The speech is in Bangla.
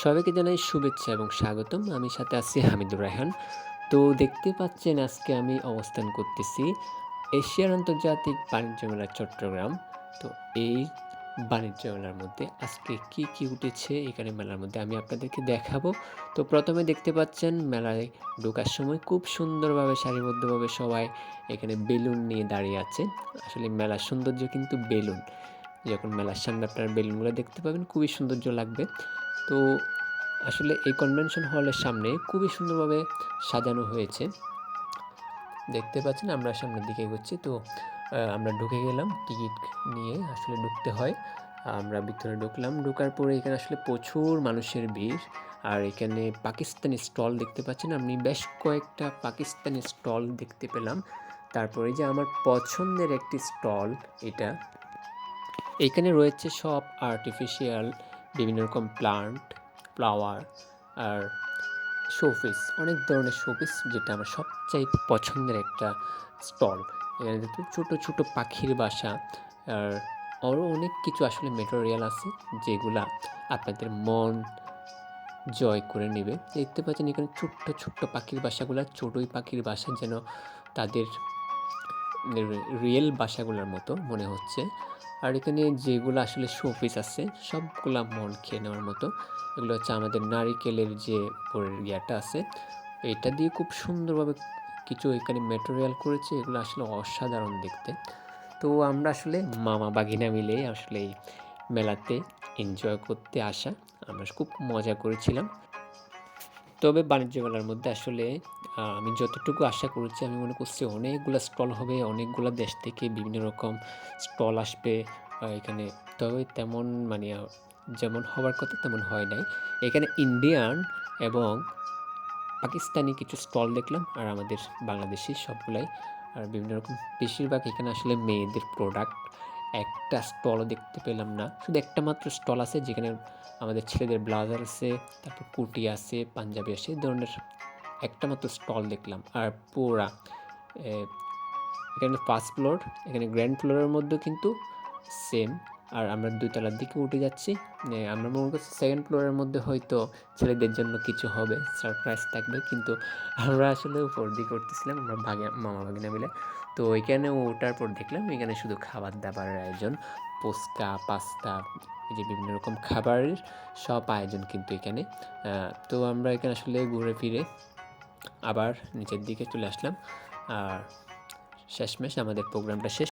সবাইকে জানাই শুভেচ্ছা এবং স্বাগতম। আমি সাথে আছি হামিদুর রায়হান। তো দেখতে পাচ্ছেন আজকে আমি অবস্থান করতেছি এশিয়ার আন্তর্জাতিক বাণিজ্য মেলা চট্টগ্রাম। তো এই বাণিজ্য মেলার মধ্যে আজকে কি কি উঠেছে এখানে মেলার মধ্যে আমি আপনাদেরকে দেখাবো। তো প্রথমে দেখতে পাচ্ছেন মেলায় ঢোকার সময় খুব সুন্দরভাবে, সারিবদ্ধভাবে সবাই এখানে বেলুন নিয়ে দাঁড়িয়ে আছে। আসলে মেলার সৌন্দর্য কিন্তু বেলুন। যখন মেলার সামনে আপনারা বেলুনগুলো দেখতে পাবেন, খুবই সৌন্দর্য লাগবে। তো আসলে এই কনভেনশন হলের সামনে খুবই সুন্দরভাবে সাজানো হয়েছে। দেখতে পাচ্ছেন আমরা সামনের দিকে এগোচ্ছি। তো আমরা ঢুকে গেলাম, টিকিট নিয়ে আসলে ঢুকতে হয়। আমরা ভিতরে ঢুকলাম, ঢোকার পরে এখানে আসলে প্রচুর মানুষের ভিড়। আর এখানে পাকিস্তানি স্টল দেখতে পাচ্ছেন আমি বেশ কয়েকটা পাকিস্তানি স্টল দেখতে পেলাম। তারপরে যে আমার পছন্দের একটি স্টল এটা এখানে রয়েছে সব আর্টিফিশিয়াল বিভিন্ন রকম প্লান্ট ফ্লাওয়ার আর শোপিস অনেক ধরনের শোপিস যেটা আমার সবচাই পছন্দের একটা স্টল এখানে ছোটো ছোটো পাখির বাসা আর আরও অনেক কিছু আসলে মেটেরিয়াল আছে যেগুলা আপনাদের মন জয় করে নেবে। দেখতে পাচ্ছেন এখানে ছোট্ট ছোট্ট পাখির বাসাগুলো, ছোটোই পাখির বাসা যেন তাদের রিয়েল বাসাগুলোর মতো মনে হচ্ছে। আর এখানে যেগুলো আসলে শোপিস আছে, সবগুলা মন খেয়ে নেওয়ার মতো। এগুলো হচ্ছে আমাদের নারিকেলের যে ইয়াটা আছে, এটা দিয়ে খুব সুন্দরভাবে কিছু এখানে ম্যাটেরিয়াল করেছে। এগুলো আসলে অসাধারণ দেখতে। তো আমরা আসলে মামা বাগিনা মিলে আসলে এই মেলাতে এনজয় করতে আসা। আমরা খুব মজা করেছিলাম। তবে বাণিজ্য মেলার মধ্যে আসলে আমি যতটুকু আশা করেছি, আমি মনে করছি অনেকগুলো স্টল হবে, অনেকগুলো দেশ থেকে বিভিন্ন রকম স্টল আসবে এখানে। তবে তেমন মানে যেমন হওয়ার কথা তেমন হয় নাই। এখানে ইন্ডিয়ান এবং পাকিস্তানি কিছু স্টল দেখলাম, আর আমাদের বাংলাদেশি সবগুলাই। আর বিভিন্ন রকম, বেশিরভাগ এখানে আসলে মেয়েদের প্রোডাক্ট একটা স্টলও দেখতে পেলাম না। শুধু একটা মাত্র স্টল আছে যেখানে আমাদের ছেলেদের ব্লাউজার আছে, তারপর কুটি আছে, পাঞ্জাবি আছে, এই ধরনের একটা মাত্র স্টল দেখলাম। আর পুরা এখানে ফার্স্ট ফ্লোর এখানে গ্র্যান্ড ফ্লোরের মধ্যেও কিন্তু সেম আর আমরা দুইতলার দিকে উঠে যাচ্ছি। আমরা মনে করছি সেকেন্ড ফ্লোরের মধ্যে হয়তো ছেলেদের জন্য কিছু হবে সারপ্রাইজ থাকবে। কিন্তু আমরা আসলে উপর দিকে উঠতেছিলাম, আমরা ভাগে, মামা ভাগিনা মিলে। তো এখানে ওঠার পর দেখলাম এখানে শুধু খাবার দাবারের আয়োজন পোস্কা পাস্তা, এই যে বিভিন্ন রকম খাবারের সব আয়োজন কিন্তু এখানে। তো আমরা এখানে আসলে ঘুরে ফিরে আবার নিচের দিকে চলে আসলাম। আর শেষমেশ আমাদের প্রোগ্রামটা শেষ।